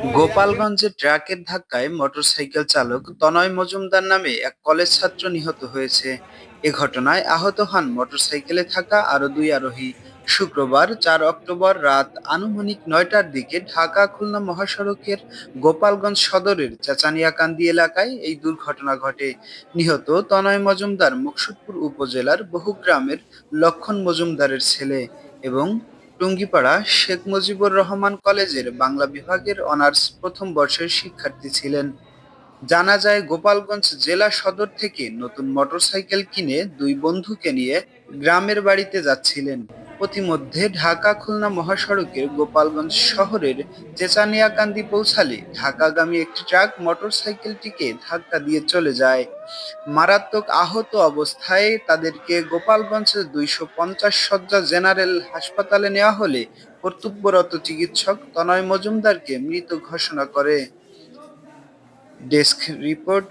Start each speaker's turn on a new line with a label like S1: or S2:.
S1: গোপালগঞ্জে ট্রাকের ধাক্কায় মোটরসাইকেল চালক তনয় মজুমদার নামে এক কলেজ ছাত্র নিহত হয়েছে। এ ঘটনায় আহত হন মোটরসাইকেলে থাকা আরও দুই আরোহী। শুক্রবার চার অক্টোবর রাত আনুমানিক নয়টার দিকে ঢাকা খুলনা মহাসড়কের গোপালগঞ্জ সদরের চাচানিয়াকান্দি এলাকায় এই দুর্ঘটনা ঘটে। নিহত তনয় মজুমদার মুকসুদপুর উপজেলার বহু গ্রামের লক্ষণ মজুমদারের ছেলে এবং টুঙ্গিপাড়া শেখ মুজিবুর রহমান কলেজের বাংলা বিভাগের অনার্স প্রথম বর্ষের শিক্ষার্থী ছিলেন। জানা যায়, গোপালগঞ্জ জেলা সদর থেকে নতুন মোটরসাইকেল কিনে দুই বন্ধুকে নিয়ে গ্রামের বাড়িতে যাচ্ছিলেন। পথিমধ্যে ঢাকা খুলনা মহাসড়কের গোপালগঞ্জ শহরের চেচানিয়াকান্দি পৌঁছালে ঢাকাগামী একটি ট্রাক মোটরসাইকেলটিকে ধাক্কা দিয়ে চলে যায়। মারাত্মক আহত অবস্থায় তাদেরকে গোপালগঞ্জের দুইশো পঞ্চাশ শয্যা জেনারেল হাসপাতালে নেওয়া হলে কর্তব্যরত চিকিৎসক তনয় মজুমদারকে মৃত ঘোষণা করে। Desk report.